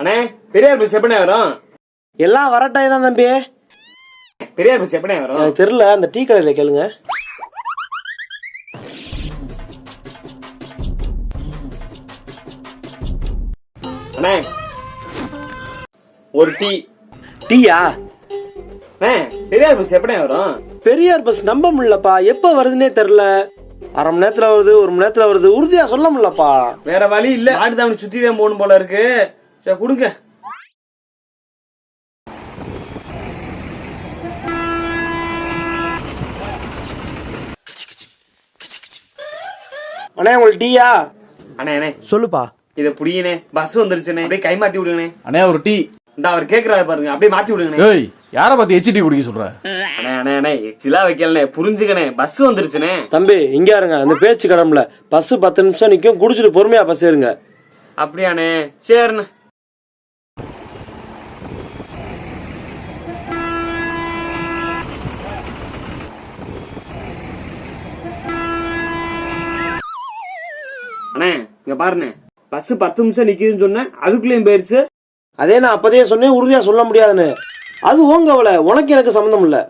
அண்ணே பெரியார் பஸ் எப்படிண்ணே வரும்? எல்லாம் வரட்டாய் தான் தம்பி. பெரியார் பஸ் எப்படிண்ணே வரும்? எனக்கு தெரியல அந்த டீ கடையில கேளுங்க. அண்ணே ஒரு டீ. டீயா? அண்ணே பெரியார் பஸ் எப்படிண்ணே வரும்? பெரியார் பஸ் நம்ப முடியலப்பா. எப்ப வருதுன்னே தெரியல. அரை மணி நேரத்துல வருது ஒரு மணி நேரத்துல வருது. உறுதியா சொல்ல முடியலப்பா. வேற வழி இல்ல. ஆட்டு தாமணி சுத்தி தான் போகணும் போல இருக்கு. சரி கொடுங்க. அண்ணே உங்களுக்கு டீயா? அண்ணே அண்ணே. சொல்லுப்பா. இதை புடியனே பஸ் வந்துருச்சுண்ணே. அப்படியே கை மாத்தி விடுங்கண்ணே. அண்ணே ஒரு டீ. இந்த அவர் கேக்குறாரு பாருங்க. அப்படியே மாத்தி விடுங்கண்ணே. ஏய் யார பார்த்து எச்சி டீ குடிக்க சொல்ற? அண்ணே அண்ணே அண்ணே. எச்சிலா வைக்கலண்ணே. புரிஞ்சுக்கண்ணே. பஸ் வந்துருச்சுண்ணே. தம்பி இங்க இருங்க. அந்த பேச்சு கடம்ல. பஸ் பத்து நிமிஷம் நிக்கும். குடிச்சிட்டு பொறுமையா பஸ் ஏறுங்க. அப்படியாண்ணே. சரிண்ணே. அண்ணே இங்க பாருண்ணே. பஸ் பத்து நிமிஷம் நிக்குதுன்னு சொன்னேன் அதுக்குள்ளேயும் போயிருச்சு. அதே நான் அப்பதே சொன்னேன் உறுதியா சொல்ல முடியாதுன்னு. அது உங்க அவளை. உனக்கு எனக்கு சம்மந்தம் இல்லை.